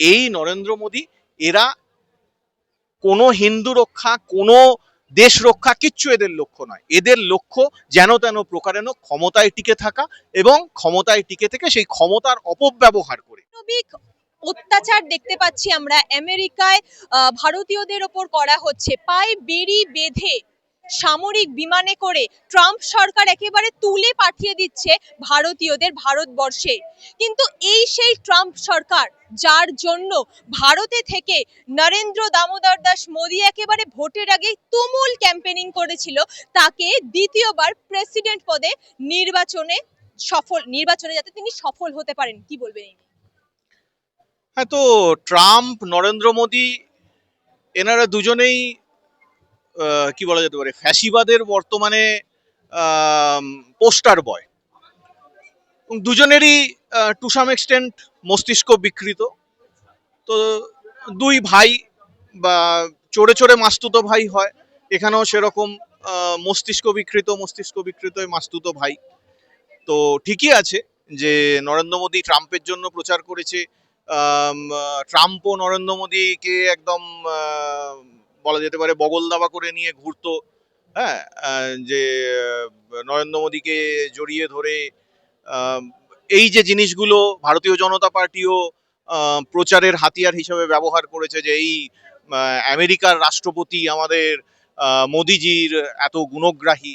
এই নরেন্দ্র মোদী, এরা কোনো হিন্দু রক্ষা, কোনো দেশ রক্ষা কিচ্ছু এদের লক্ষ্য নয়। এদের লক্ষ্য যেন তেন প্রকারেণ ক্ষমতায় টিকে থাকা এবং ক্ষমতায় টিকে থেকে সেই ক্ষমতার অপব্যবহার করে। অত্যাচার দেখতে পাচ্ছি আমরা। আমেরিকায় ভারতীয়দের ওপর করা হচ্ছে। পায়ে বেড়ি বেঁধে সামরিক বিমানে করে ট্রাম্প সরকার একেবারে তুলে পাঠিয়ে দিচ্ছে ভারতীয়দের ভারতবর্ষে। কিন্তু এই সেই ট্রাম্প সরকার, যার জন্য ভারতে থেকে নরেন্দ্র দামোদর দাস মোদী একেবারে ভোটের আগে তুমুল ক্যাম্পেনিং করেছিল, তাকে দ্বিতীয়বার প্রেসিডেন্ট পদে নির্বাচনে সফল, নির্বাচনে যাতে তিনি সফল হতে পারেন, কি বলবেন হ্যাঁ তো ট্রাম্প, নরেন্দ্র মোদী, এনারা দুজনেই কি বলা যেতে পারে, ফ্যাসিবাদের বর্তমানে পোস্টার বয়। দুজনেরই টু সাম এক্সটেন্ট মস্তিষ্ক বিকৃত। তো দুই ভাই বা চোরে চোরে মাস্তুতো ভাই হয়। এখানেও সেরকম মস্তিষ্ক বিকৃত মস্তিষ্ক বিকৃত মাস্তুতো ভাই। তো ঠিকই আছে যে নরেন্দ্র মোদী ট্রাম্পের জন্য প্রচার করেছে। ট্রাম্পও নরেন্দ্র মোদীকে একদম বলা যেতে পারে, বগল দাবা করে নিয়ে ঘুরতো হ্যাঁ? যে নরেন্দ্র মোদীকে জড়িয়ে ধরে এই যে জিনিসগুলো ভারতীয় জনতা পার্টিও প্রচারের হাতিয়ার হিসেবে ব্যবহার করেছে যে এই আমেরিকার রাষ্ট্রপতি আমাদের মোদিজির এত গুণগ্রাহী।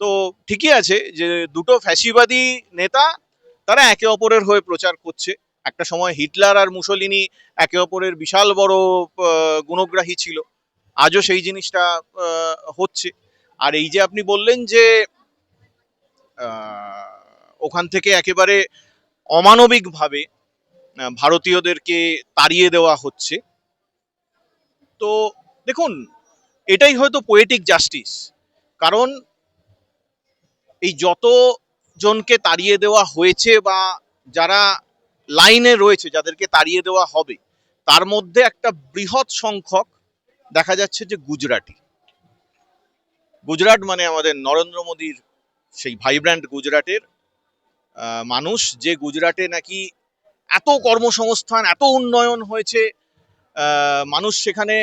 তো ঠিকই আছে যে দুটো ফ্যাসিবাদী নেতা, তারা একে অপরের হয়ে প্রচার করছে। একটা সময় হিটলার আর মুসলিনি একে অপরের বিশাল বড় গুণগ্রাহী ছিল। আজও সেই জিনিসটা হচ্ছে। আর এই যে আপনি বললেন যে ওখান থেকে একেবারে অমানবিকভাবে ভারতীয়দেরকে তাড়িয়ে দেওয়া হচ্ছে, তো দেখুন, এটাই হয়তো পোয়েটিক জাস্টিস কারণ এই যত জনকে তাড়িয়ে দেওয়া হয়েছে বা যারা লাইনে রয়েছে, যাদেরকে তাড়িয়ে দেওয়া হবে, তার মধ্যে একটা বৃহৎ সংখ্যক দেখা যাচ্ছে যে গুজরাটি। গুজরাট মানে আমাদের নরেন্দ্র মোদীর সেই ভাইব্র্যান্ট গুজরাটের মানুষ যে গুজরাটে নাকি এত কর্মসংস্থান, এত উন্নয়ন হয়েছে মানুষ সেখানে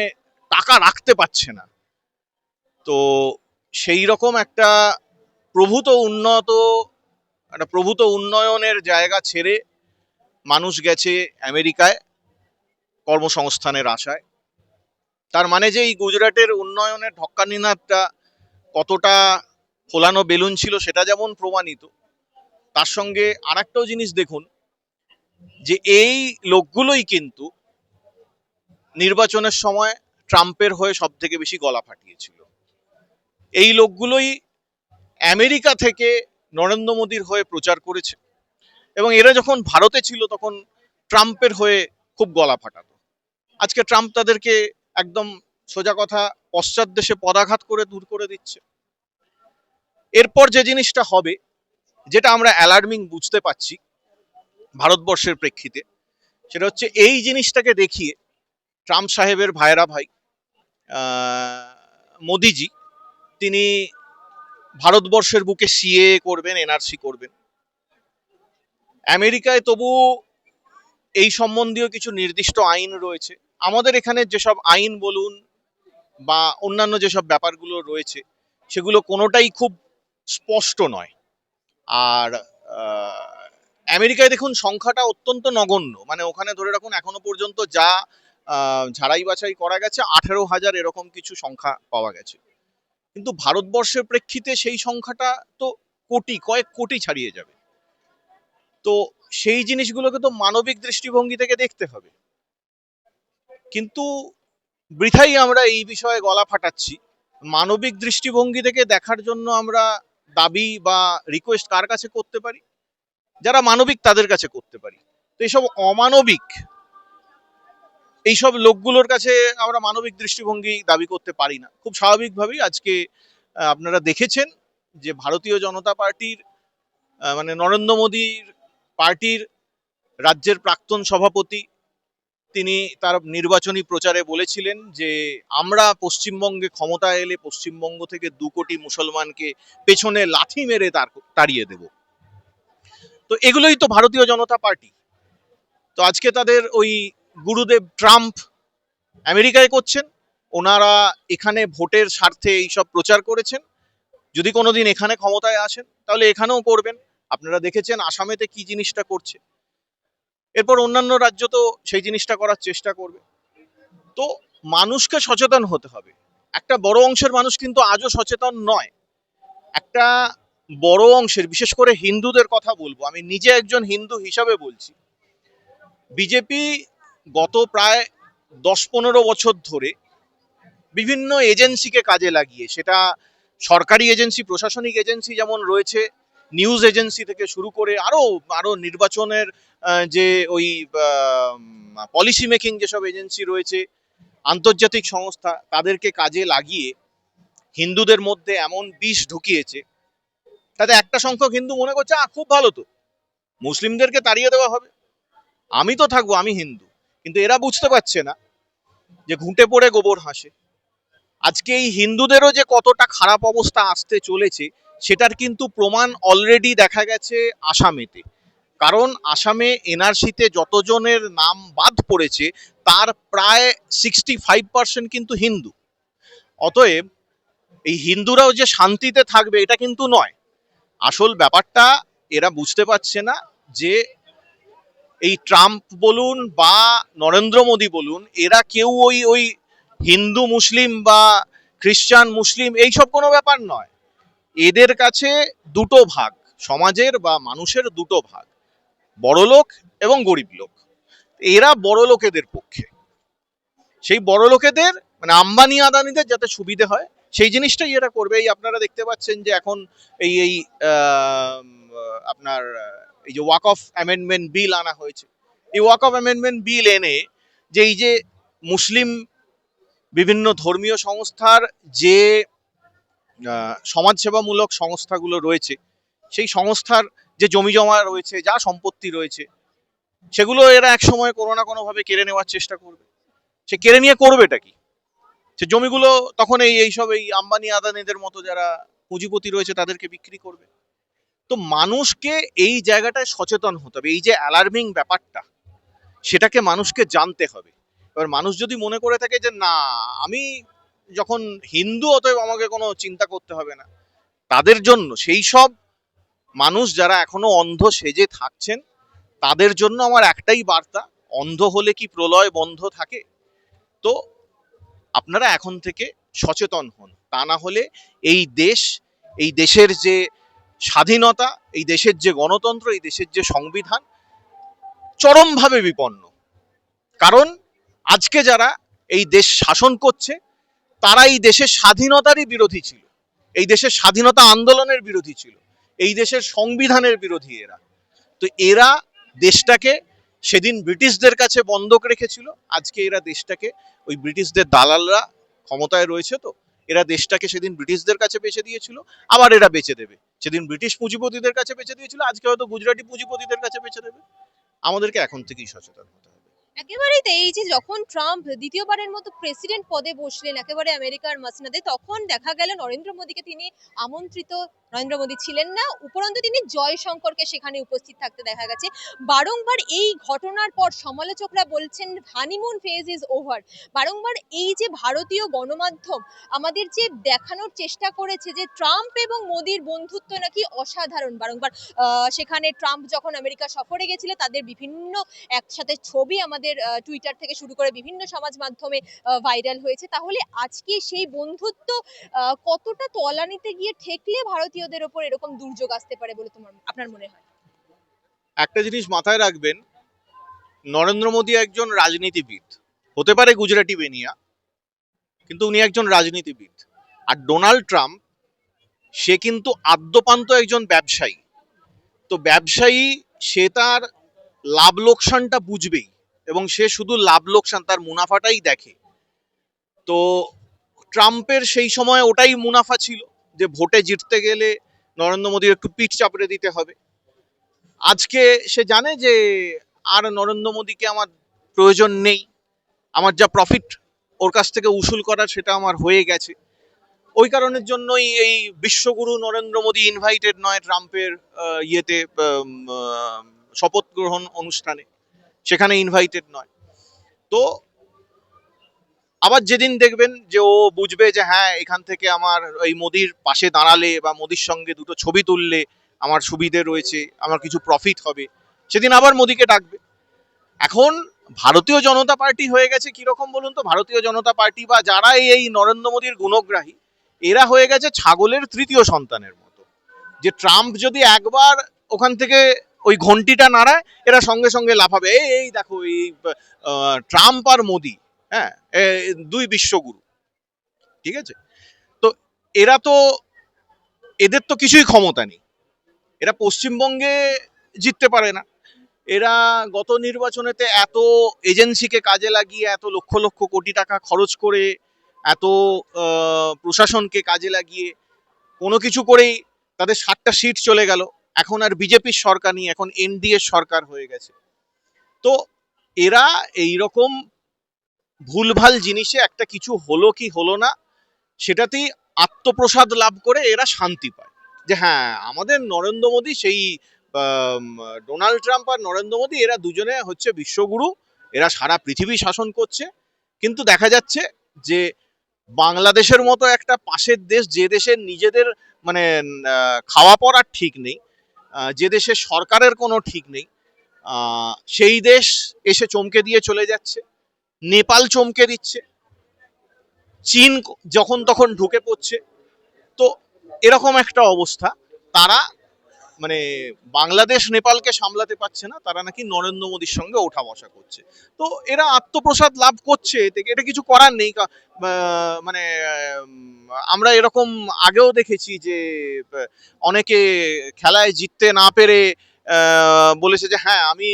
টাকা রাখতে পারছে না। তো সেই রকম একটা প্রভূত উন্নত, একটা প্রভূত উন্নয়নের জায়গা ছেড়ে মানুষ গেছে আমেরিকায় কর্মসংস্থানের আশায়। তার মানে যে এই গুজরাটের উন্নয়নের ঢক্কানিনাদটা কতটা ফোলানো বেলুন ছিল সেটা যেমন প্রমাণিত, তার সঙ্গে আর একটাও জিনিস দেখুন যে এই লোকগুলোই কিন্তু নির্বাচনের সময় ট্রাম্পের হয়ে সব থেকে বেশি গলা ফাটিয়েছিল। এই লোকগুলোই আমেরিকা থেকে নরেন্দ্র মোদীর হয়ে প্রচার করেছে এবং এরা যখন ভারতে ছিল তখন ট্রাম্পের হয়ে খুব গলা ফাটাতো। আজকে ট্রাম্প তাদেরকে একদম সোজা কথা, পশ্চাৎ দেশে পদাঘাত করে দূর করে দিচ্ছে। এরপর যে জিনিসটা হবে, যেটা আমরা অ্যালার্মিং বুঝতে পারছি ভারতবর্ষের প্রেক্ষিতে, সেটা হচ্ছে এই জিনিসটাকে দেখিয়ে ট্রাম্প সাহেবের ভাইরা ভাই মোদিজি, তিনি ভারতবর্ষের বুকে সিএ করবেন, এনআরসি করবেন। আমেরিকায় তবু এই সম্বন্ধীয় কিছু নির্দিষ্ট আইন রয়েছে। আমাদের এখানে যেসব আইন বলুন বা অন্যান্য যেসব ব্যাপারগুলো রয়েছে, সেগুলো কোনোটাই খুব স্পষ্ট নয়। আর আমেরিকায় দেখুন সংখ্যাটা অত্যন্ত নগণ্য। মানে ওখানে ধরে রাখুন এখনও পর্যন্ত যা ঝাড়াই বাছাই করা গেছে, আঠেরো হাজার এরকম কিছু সংখ্যা পাওয়া গেছে। কিন্তু ভারতবর্ষের প্রেক্ষিতে সেই সংখ্যাটা তো কোটি, কয়েক কোটি ছাড়িয়ে যাবে। তো সেই জিনিসগুলোকে তো মানবিক দৃষ্টিভঙ্গি থেকে দেখতে হবে। কিন্তু বৃথাই আমরা এই বিষয়ে গলা ফাটাচ্ছি। মানবিক দৃষ্টিভঙ্গি থেকে দেখার জন্য আমরা দাবি বা রিকোয়েস্ট কার কাছে করতে পারি? যারা মানবিক তাদের কাছে করতে পারি। তো এইসব অমানবিক, এইসব লোকগুলোর কাছে আমরা মানবিক দৃষ্টিভঙ্গি দাবি করতে পারি না। খুব স্বাভাবিকভাবেই আজকে আপনারা দেখেছেন যে ভারতীয় জনতা পার্টির মানে নরেন্দ্র মোদীর পার্টির রাজ্যের প্রাক্তন সভাপতি তিনি তার নির্বাচনী প্রচারে বলেছিলেন যে, আমরা পশ্চিমবঙ্গে ক্ষমতায় এলে পশ্চিমবঙ্গ থেকে দু কোটি মুসলমানকে পেছনে লাথি মেরে তার, তাড়িয়ে দেব। তো এগুলোই তো ভারতীয় জনতা পার্টি। তো আজকে তাদের ওই গুরুদেব ট্রাম্প আমেরিকায় করছেন। ওনারা এখানে ভোটের স্বার্থে এইসব প্রচার করেছেন। যদি কোনোদিন এখানে ক্ষমতায় আসেন, তাহলে এখানেও করবেন। আপনারা দেখেছেন আসামেতে কি জিনিসটা করছে। এরপর অন্যান্য রাজ্য তো সেই জিনিসটা করার চেষ্টা করবে। তো মানুষকে সচেতন হতে হবে। একটা বড় অংশের মানুষ কিন্তু আজও সচেতন নয়। একটা বড় অংশের, বিশেষ করে হিন্দুদের কথা বলব, আমি নিজে একজন হিন্দু হিসাবে বলছি। বিজেপি গত প্রায় দশ পনেরো বছর ধরে বিভিন্ন এজেন্সিকে কাজে লাগিয়ে, সেটা সরকারি এজেন্সি, প্রশাসনিক এজেন্সি যেমন রয়েছে নিউজ এজেন্সি থেকে শুরু করে আরও আরও নির্বাচনের যে ওই পলিসি মেকিং যেসব এজেন্সি রয়েছে, আন্তর্জাতিক সংস্থা, তাদেরকে কাজে লাগিয়ে হিন্দুদের মধ্যে এমন বিষ ঢুকিয়েছে, তাতে একটা সংখ্যক হিন্দু মনে করছে আ খুব ভালো তো, মুসলিমদেরকে তাড়িয়ে দেওয়া হবে, আমি তো থাকব, আমি হিন্দু। কিন্তু এরা বুঝতে পারছে না যে ঘুঁটে পড়ে গোবর হাসে। আজকে এই হিন্দুদেরও যে কতটা খারাপ অবস্থা আসতে চলেছে সেটার কিন্তু প্রমাণ অলরেডি দেখা গেছে আসামেতে। কারণ আসামে এনআরসিতে যতজনের নাম বাদ পড়েছে, তার প্রায় সিক্সটি ফাইভ পার্সেন্ট কিন্তু হিন্দু। অতএব এই হিন্দুরাও যে শান্তিতে থাকবে, এটা কিন্তু নয়। আসল ব্যাপারটা এরা বুঝতে পারছে না যে এই ট্রাম্প বলুন বা নরেন্দ্র মোদী বলুন, এরা কেউ ওই ওই হিন্দু মুসলিম বা খ্রিস্টান মুসলিম, এইসব কোনো ব্যাপার নয়। এদের কাছে দুটো ভাগ, সমাজের বা মানুষের দুটো ভাগ বড় লোক এবং গরিব লোক। এরা বড় লোকেদের পক্ষে। সেই বড় লোকেদের মানে আম্বানি আদানিদের যাতে সুবিধে হয়, সেই জিনিসটাই এরা করবে। এই আপনারা দেখতে পাচ্ছেন যে এখন এই এই আপনার, এই যে ওয়াক অফ অ্যামেন্ডমেন্ট বিল আনা হয়েছে। এই ওয়াক অফ অ্যামেন্ডমেন্ট বিল এনে যে এই যে মুসলিম বিভিন্ন ধর্মীয় সংস্থার যে সমাজসেবামূলক সংস্থাগুলো রয়েছে। সেই সংস্থার যে জমি জমা রয়েছে, যা সম্পত্তি রয়েছে, সেগুলো এরা এক সময় কোনো না কোনোভাবে কেড়ে নেওয়ার চেষ্টা করবে। সে কেড়ে নিয়ে করবেটা কি? সে জমিগুলো তখন এই এইসব এই আম্বানি আদানিদের মতো যারা পুঁজিপতি রয়েছে, তাদেরকে বিক্রি করবে। তো মানুষকে এই জায়গাটায় সচেতন হতে হবে। এই যে অ্যালার্মিং ব্যাপারটা, সেটাকে মানুষকে জানতে হবে। এবার মানুষ যদি মনে করে থাকে যে, না, আমি যখন হিন্দু, অতএব আমাকে কোনো চিন্তা করতে হবে না। তাদের জন্য, সেই সব মানুষ যারা এখনও অন্ধ সেজে থাকছেন, তাদের জন্য আমার একটাই বার্তা, অন্ধ হলে কি প্রলয় বন্ধ থাকে? তো আপনারা এখন থেকে সচেতন হন। তা না হলে এই দেশ, এই দেশের যে স্বাধীনতা, এই দেশের যে গণতন্ত্র, এই দেশের যে সংবিধান চরমভাবে বিপন্ন। কারণ আজকে যারা এই দেশ শাসন করছে তারা এই দেশের স্বাধীনতারই বিরোধী ছিল। এই দেশের স্বাধীনতা আন্দোলনের বিরোধী ছিল। এই দেশের সংবিধানের বিরোধী এরা। তো এরা দেশটাকে সেদিন ব্রিটিশদের কাছে বন্ধক রেখেছিল। আজকে এরা দেশটাকে ওই ব্রিটিশদের দালালরা ক্ষমতায় রয়েছে তো, এরা দেশটাকে সেদিন ব্রিটিশদের কাছে বেচে দিয়েছিল। আবার এরা বেচে দেবে। সেদিন ব্রিটিশ পুঁজিপতিদের কাছে বেচে দিয়েছিল। আজকে হয়তো গুজরাটি পুঁজিপতিদের কাছে বেচে দেবে। আমাদেরকে এখন থেকেই সচেতন হতে হবে। একেবারেই তাই এই যে যখন ট্রাম্প দ্বিতীয়বারের মতো প্রেসিডেন্ট পদে বসলেন, একেবারে আমেরিকার মাসনাদে, তখন দেখা গেল নরেন্দ্র মোদীকে তিনি আমন্ত্রিত, নরেন্দ্র মোদী ছিলেন না, উপরন্তু তিনি জয়শঙ্করকে সেখানে উপস্থিত থাকতে দেখা গেছে। বারংবার এই ঘটনার পর সমালোচকরা বলছেন হানিমুন ফেজ ইজ ওভার বারংবার এই যে ভারতীয় গণমাধ্যম আমাদের যে দেখানোর চেষ্টা করেছে যে ট্রাম্প এবং মোদীর বন্ধুত্ব নাকি অসাধারণ। বারংবার সেখানে ট্রাম্প যখন আমেরিকা সফরে গেছিল, তাদের বিভিন্ন একসাথে ছবি আমাদের টুইটার থেকে শুরু করে বিভিন্ন সমাজ মাধ্যমে ভাইরাল হয়েছে। তাহলে আজকে সেই বন্ধুত্ব কতটা তলানিতে গিয়ে ঠেকলে ভারতীয়দের ওপর এরকম দুর্যোগ আসতে পারে বলে তোমার, আপনার মনে হয়? একটা জিনিস মাথায় রাখবেন, নরেন্দ্র মোদী একজন রাজনীতিবিদ। হতে পারে গুজরাটি বেনিয়া, কিন্তু উনি একজন রাজনীতিবিদ। আর ডোনাল্ড ট্রাম্প, সে কিন্তু আদ্যপান্ত একজন ব্যবসায়ী। তো ব্যবসায়ী, সে তার লাভ লোকসানটা বুঝবেই। এবং সে শুধু লাভ লোকসান, তার মুনাফাটাই দেখে। তো ট্রাম্পের সেই সময় ওটাই মুনাফা ছিল, যে ভোটে জিততে গেলে নরেন্দ্র মোদীর একটু পিঠ চাপড়ে দিতে হবে। আজকে সে জানে যে আর নরেন্দ্র মোদীকে আমার প্রয়োজন নেই, আমার যা প্রফিট ওর কাছ থেকে উসুল করার সেটা আমার হয়ে গেছে। ওই কারণের জন্যই এই বিশ্বগুরু নরেন্দ্র মোদী ইনভাইটেড নয় ট্রাম্পের ইয়েতে শপথ গ্রহণ অনুষ্ঠানে। সেখানে ইনভাইটেড নয়। তো আবার যেদিন দেখবেন যে ও বুঝবে যে হ্যাঁ এখান থেকে আমার এই মোদির পাশে দাঁড়ালে বা মোদির সঙ্গে দুটো ছবি তুললে আমার সুবিধে রয়েছে, আমার কিছু প্রফিট হবে, সেদিন আবার মোদিকে ডাকবে। এখন ভারতীয় জনতা পার্টি হয়ে গেছে কীরকম বলুন তো? ভারতীয় জনতা পার্টি বা যারা এই- এই নরেন্দ্র মোদীর গুণগ্রাহী, এরা হয়ে গেছে ছাগলের তৃতীয় সন্তানের মতো। যে ট্রাম্প যদি একবার ওখান থেকে ওই ঘন্টিটা নাড়ায়, এরা সঙ্গে সঙ্গে লাফাবে। এই এই দেখো, এই ট্রাম্প আর মোদি হ্যাঁ দুই বিশ্বগুরু, ঠিক আছে? তো এরা তো, এদের তো কিছুই ক্ষমতা নেই। এরা পশ্চিমবঙ্গে জিততে পারে না। এরা গত নির্বাচনেতে এত এজেন্সিকে কাজে লাগিয়ে, এত লক্ষ লক্ষ কোটি টাকা খরচ করে, এত প্রশাসনকে কাজে লাগিয়ে, কোনো কিছু করেই তাদের সাতটা সিট চলে গেল। এখন আর বিজেপির সরকার নেই, এখন এনডিএ সরকার হয়ে গেছে। তো এরা এই রকম ভুলভাল জিনিসে একটা কিছু হলো কি হলো না, সেটাতেই আত্মপ্রসাদ লাভ করে এরা শান্তি পায়। যে হ্যাঁ আমাদের নরেন্দ্র মোদী সেই ডোনাল্ড ট্রাম্প আর নরেন্দ্র মোদী, এরা দুজনে হচ্ছে বিশ্বগুরু, এরা সারা পৃথিবী শাসন করছে। কিন্তু দেখা যাচ্ছে যে বাংলাদেশের মতো একটা পাশের দেশ, যে দেশের নিজেদের মানে খাওয়া পড়ার ঠিক নেই যে দেশে সরকারের কোনো ঠিক নেই সেই দেশ এসে চমকে দিয়ে চলে যাচ্ছে, নেপাল চমকে দিচ্ছে, চীন যখন তখন ঢুকে পড়ছে, তো এরকম একটা অবস্থা। তারা মানে বাংলাদেশ, নেপালকে সামলাতে পারছে না, তারা নাকি নরেন্দ্র মোদীর সঙ্গে ওঠা বসা করছে। তো এরা আত্মপ্রসাদ লাভ করছে, এতে এটা কিছু করার নেই মানে আমরা এরকম আগেও দেখেছি যে অনেকে খেলায় জিততে না পেরে বলেছে যে হ্যাঁ আমি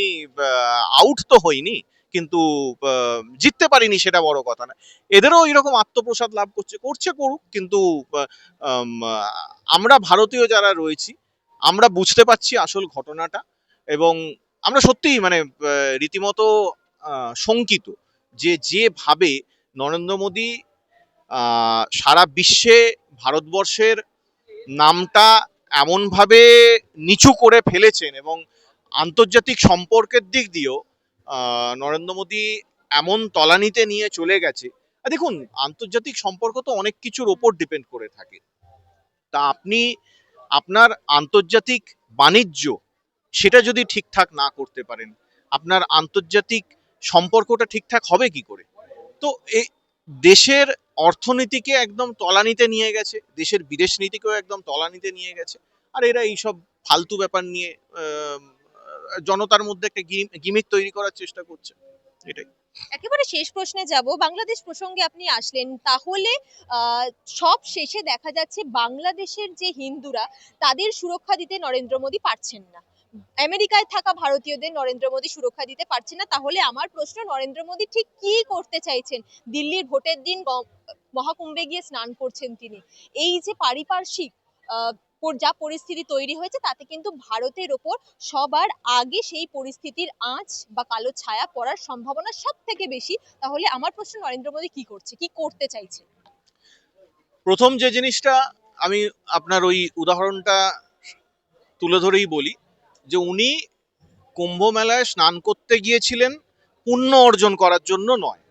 আউট তো হইনি, কিন্তু জিততে পারিনি, সেটা বড় কথা না। এদেরও এরকম আত্মপ্রসাদ লাভ করছে করছে করুক, কিন্তু আমরা ভারতীয় যারা রয়েছি আমরা বুঝতে পারছি আসল ঘটনাটা এবং আমরা সত্যিই মানে রীতিমতো শঙ্কিত যে যেভাবে নরেন্দ্র মোদী সারা বিশ্বে ভারতবর্ষের নামটা এমনভাবে নিচু করে ফেলেছেন এবং আন্তর্জাতিক সম্পর্কের দিক দিয়েও নরেন্দ্র মোদী এমন তলানিতে নিয়ে চলে গেছে। দেখুন, আন্তর্জাতিক সম্পর্ক তো অনেক কিছুর ওপর ডিপেন্ড করে থাকে। তা আপনি আপনার আন্তর্জাতিক বাণিজ্য সেটা যদি ঠিকঠাক না করতে পারেন, আপনার আন্তর্জাতিক সম্পর্কটা ঠিকঠাক হবে কি করে? তো এই দেশের অর্থনীতিকে একদম তলানিতে নিয়ে গেছে, দেশের বিদেশ নীতিকেও একদম তলানিতে নিয়ে গেছে, আর এরা এইসব ফালতু ব্যাপার নিয়ে জনতার মধ্যে একটা গিমিক তৈরি করার চেষ্টা করছে, এটাই। একেবারে শেষ প্রশ্নে যাব। বাংলাদেশ প্রসঙ্গে আপনি আসলেন। তাহলে সব শেষে দেখা যাচ্ছে বাংলাদেশের যে হিন্দুরা, তাদের সুরক্ষা দিতে নরেন্দ্র মোদী পারছেন না। আমেরিকায় থাকা ভারতীয়দের নরেন্দ্র মোদী সুরক্ষা দিতে পারছেন না। তাহলে আমার প্রশ্ন, নরেন্দ্র মোদী ঠিক কি করতে চাইছেন? দিল্লির ভোটের দিন মহাকুম্ভে গিয়ে স্নান করছেন তিনি। এই যে পারিপার্শ্বিক যা পরিস্থিতি তৈরি হয়েছে, তাতে কিন্তু ভারতের ওপর সবার আগে সেই পরিস্থিতির আঁচ বা কালো ছায়া পড়ার সম্ভাবনা সব থেকে বেশি। তাহলে আমার প্রশ্ন, নরেন্দ্র মোদী কি করছে? কি করতে চাইছে? প্রথম যে জিনিসটা আমি আপনার ওই উদাহরণটা তুলে ধরেই বলি, যে উনি কুম্ভ মেলায় স্নান করতে গিয়েছিলেন পুণ্য অর্জন করার জন্য নয়।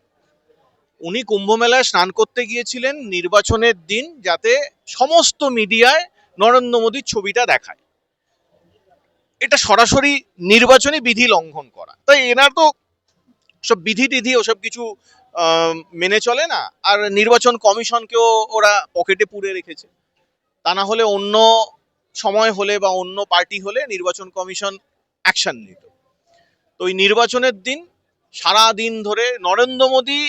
উনি কুম্ভ মেলায় স্নান করতে গিয়েছিলেন নির্বাচনের দিন যাতে সমস্ত মিডিয়ায় নরেন্দ্র মোদীর ছবিটা দেখায়। এটা সরাসরি নির্বাচনী বিধি লঙ্ঘন করা। তাই এনার তো সব বিধি টিধি ওসব কিছু মেনে চলে না। আর নির্বাচন কমিশনকেও ওরা পকেটে পুরে রেখেছে। তা না হলে অন্য সময় হলে বা অন্য পার্টি হলে নির্বাচন কমিশন অ্যাকশন নিত। তো ওই নির্বাচনের দিন সারা দিন ধরে নরেন্দ্র মোদী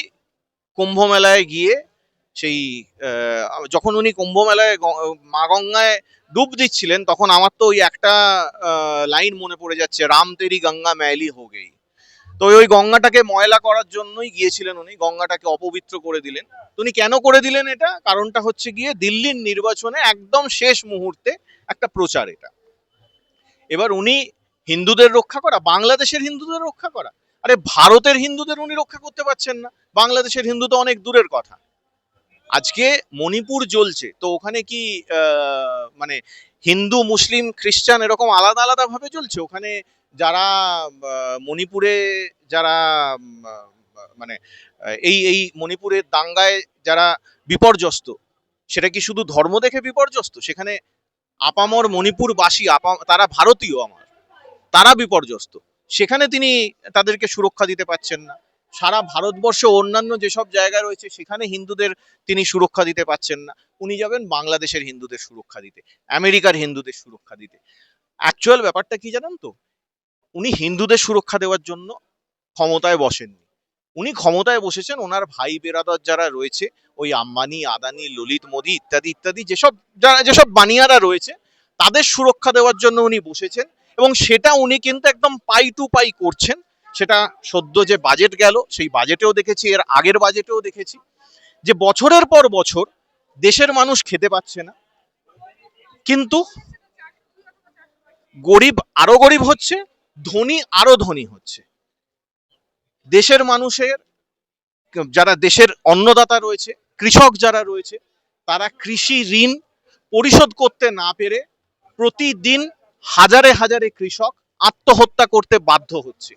কুম্ভ মেলায় গিয়ে সেই যখন উনি কুম্ভ মেলায় মা গঙ্গায় ডুব দিচ্ছিলেন, তখন আমার তো ওই একটা লাইন মনে পড়ে যাচ্ছে, রাম তেরি গঙ্গা ম্যালি হো গেই। তো ওই গঙ্গাটাকে ময়লা করার জন্যই গিয়েছিলেন উনি, গঙ্গাটাকে অপবিত্র করে দিলেন। উনি কেন করে দিলেন এটা? কারণটা হচ্ছে গিয়ে দিল্লির নির্বাচনে একদম শেষ মুহূর্তে একটা প্রচার এটা। এবার উনি হিন্দুদের রক্ষা করা, বাংলাদেশের হিন্দুদের রক্ষা করা। আরে, ভারতের হিন্দুদের উনি রক্ষা করতে পারছেন না। বাংলাদেশের হিন্দু তো অনেক দূরের কথা। আজকে মণিপুর জ্বলছে। তো ওখানে কি মানে হিন্দু, মুসলিম, খ্রিস্টান এরকম আলাদা আলাদা ভাবে চলছে ওখানে যারা মণিপুরে যারা মানে এই এই মণিপুরের দাঙ্গায় যারা বিপর্যস্ত, সেটা কি শুধু ধর্ম দেখে বিপর্যস্ত? সেখানে আপামর মণিপুরবাসী, আপা, তারা ভারতীয় আমার, তারা বিপর্যস্ত। সেখানে তিনি তাদেরকে সুরক্ষা দিতে পারছেন না। সারা ভারতবর্ষে অন্যান্য যেসব জায়গা রয়েছে, সেখানে হিন্দুদের তিনি সুরক্ষা দিতে পারছেন না। উনি যাবেন বাংলাদেশের হিন্দুদের সুরক্ষা দিতে, আমেরিকার হিন্দুদের সুরক্ষা দিতে। অ্যাকচুয়াল ব্যাপারটা কি জানেন তো? উনি হিন্দুদের সুরক্ষা দেওয়ার জন্য ক্ষমতায় বসেননি। উনি ক্ষমতায় বসেছেন, ওনার ভাই বেরাদর যারা রয়েছে, ওই আম্বানি, আদানি, ললিত মোদি ইত্যাদি ইত্যাদি, যেসব যারা, যেসব বানিয়ারা রয়েছে, তাদের সুরক্ষা দেওয়ার জন্য উনি বসেছেন এবং সেটা উনি কিন্তু একদম পাই টু পাই করছেন। সেটা সদ্য যে বাজেট গেল, সেই বাজেটেও দেখেছি, এর আগের বাজেটেও দেখেছি। যে বছরের পর বছর দেশের মানুষ খেতে পাচ্ছে না। কিন্তু গরিব আরও গরিব হচ্ছে, ধনী আরও ধনী হচ্ছে। দেশের মানুষের, যারা দেশের অন্নদাতা রয়েছে, কৃষক যারা রয়েছে, তারা কৃষি ঋণ পরিশোধ করতে না পেরে প্রতিদিন হাজারে হাজারে কৃষক আত্মহত্যা করতে বাধ্য হচ্ছে।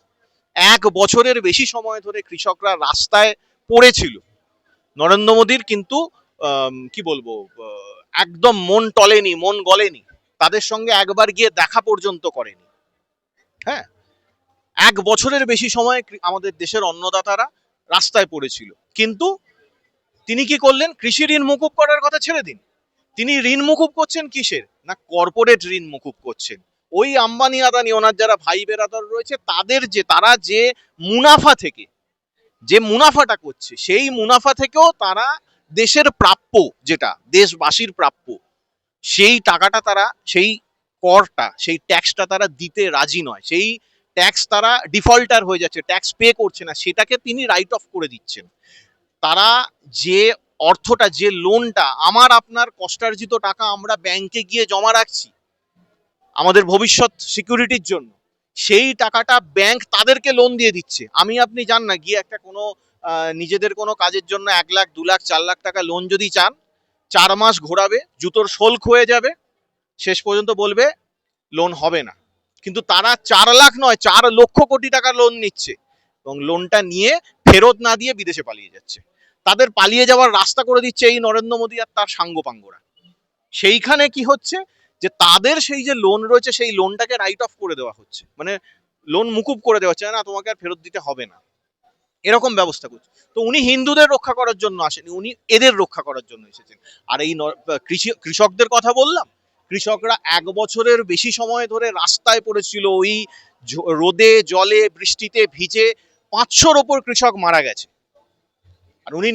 এক বছরের বেশি সময় ধরে কৃষকরা রাস্তায় পড়েছিল। নরেন্দ্র মোদীর কিন্তু কি বলব একদম মন টলেনি, মন গলেনি। তাদের সঙ্গে একবার গিয়ে দেখা পর্যন্ত করেনি। হ্যাঁ? এক বছরের বেশি সময় আমাদের দেশের অন্নদাতারা রাস্তায় পড়েছিল। কিন্তু তিনি কি করলেন? কৃষি ঋণ মুকুব করার কথা ছেড়ে দিন। তিনি ঋণ মুকুব করছেন কিসের? না কর্পোরেট ঋণ মুকুব করছেন। ওই আম্বানি আদানি, ওনার যারা ভাই বেরাদর রয়েছে, তাদের যে, তারা যে মুনাফা থেকে, যে মুনাফাটা করছে, সেই মুনাফা থেকেও তারা দেশের প্রাপ্য যেটা, দেশবাসীর প্রাপ্য, সেই টাকাটা তারা, সেই করটা, সেই ট্যাক্সটা তারা দিতে রাজি নয়। সেই ট্যাক্স তারা ডিফল্টার হয়ে যাচ্ছে, ট্যাক্স পে করছে না, সেটাকে তিনি রাইট অফ করে দিচ্ছেন। তারা যে অর্থটা, যে লোনটা, আমার আপনার কষ্টার্জিত টাকা আমরা ব্যাংকে গিয়ে জমা রাখছি আমাদের ভবিষ্যৎ সিকিউরিটির জন্য। সেই টাকাটা ব্যাংক তাদেরকে লোন দিয়ে দিচ্ছে। আমি, আপনি যান না, গিয়ে একটা কোনো নিজেদের কোনো কাজের জন্য এক লাখ, দু লাখ, চার লাখ টাকা লোন যদি চান, চার মাস ঘোরাবে, জুতোর শোল হয়ে যাবে, শেষ পর্যন্ত বলবে লোন হবে না। কিন্তু তারা চার লাখ নয়, চার লক্ষ কোটি টাকা লোন নিচ্ছে এবং লোনটা নিয়ে ফেরত না দিয়ে বিদেশে পালিয়ে যাচ্ছে। তাদের পালিয়ে যাওয়ার রাস্তা করে দিচ্ছে এই নরেন্দ্র মোদী আর তার সাঙ্গপাঙ্গরা। সেইখানে কি হচ্ছে? যে তাদের সেই যে লোন রয়েছে, সেই লোনটাকে রাইট অফ করে দেওয়া হচ্ছে। মানে লোন মুকুব করে দেওয়া হচ্ছে, না তোমাকে আর ফেরত দিতে হবে না। এরকম ব্যবস্থা করছে। তো উনি হিন্দুদের রক্ষা করার জন্য আসেনি, উনি এদের রক্ষা করার জন্য এসেছেন। আর এই কৃষি কৃষকদের কথা বললাম, কৃষকরা এক বছরের বেশি সময় ধরে রাস্তায় পড়েছিল, ওই রোদে, জলে, বৃষ্টিতে ভিজে পাঁচশোর ওপর কৃষক মারা গেছে। আর উনি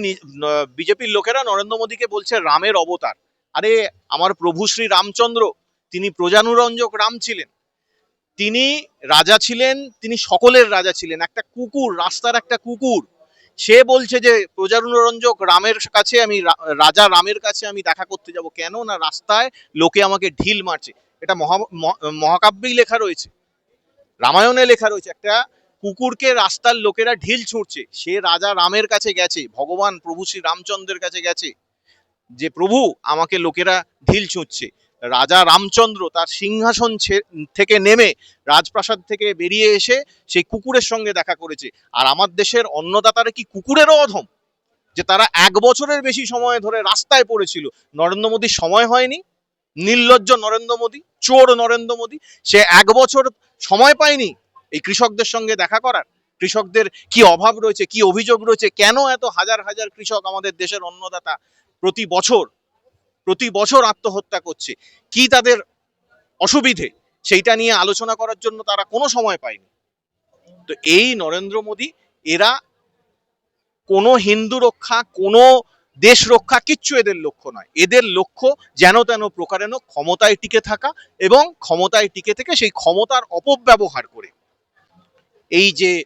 বিজেপির লোকেরা নরেন্দ্র মোদীকে বলছে, রামের অবতার। আরে, আমার প্রভু শ্রী রামচন্দ্র, তিনি প্রজানুরঞ্জক রাম ছিলেন। তিনি রাজা ছিলেন, তিনি সকলের রাজা ছিলেন। একটা কুকুর, রাস্তার একটা কুকুর। সে বলছে যে, প্রজানুরঞ্জক রামের কাছে আমি, রাজা রামের কাছে আমি দেখা করতে যাব। কেন না রাস্তায় লোকে আমাকে ঢিল মারছে। এটা মহা মহাকাব্যেই লেখা রয়েছে। রামায়ণে লেখা রয়েছে, একটা কুকুরকে রাস্তার লোকেরা ঢিল ছুঁড়ছে। সে রাজা রামের কাছে গেছে, ভগবান প্রভু শ্রী রামচন্দ্রের কাছে গেছে। যে প্রভু আমাকে লোকেরা ঢিল ছুঁচ্ছে। রাজা রামচন্দ্র তার সিংহাসন থেকে নেমে রাজপ্রাসাদ থেকে বেরিয়ে এসে সেই কুকুরের সঙ্গে দেখা করেছে। আর আমার দেশের অন্নদাতারা কি কুকুরেরও অধম? যে তারা এক বছরের বেশি সময় ধরে রাস্তায় পড়েছিল। নরেন্দ্র মোদীর সময় হয়নি। নির্লজ্জ নরেন্দ্র মোদী, চোর নরেন্দ্র মোদী, সে এক বছর সময় পায়নি এই কৃষকদের সঙ্গে দেখা করার। কৃষকদের কি অভাব রয়েছে, কি অভিযোগ রয়েছে, কেন এত হাজার হাজার কৃষক আমাদের দেশের অন্নদাতা প্রতি বছর প্রতি বছর আত্মহত্যা করছে। কি তাদের অসুবিধে? সেইটা নিয়ে আলোচনা করার জন্য তারা কোনো সময় পায়নি। তো এই নরেন্দ্র মোদী, এরা কোনো হিন্দু রক্ষা, কোনো দেশ রক্ষা কিচ্ছু এদের লক্ষ্য নয়। এদের লক্ষ্য যেন তেন প্রকারেণ ক্ষমতায় টিকে থাকা এবং ক্ষমতায় টিকে থেকে সেই ক্ষমতার অপব্যবহার করে। এই যে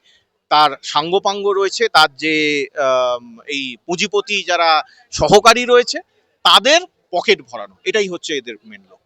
তার সাঙ্গপাঙ্গ রয়েছে, তার যে এই পুঁজিপতি যারা সহকারী রয়েছে, তাদের পকেট ভরানো, এটাই হচ্ছে এদের মেন লক্ষ্য।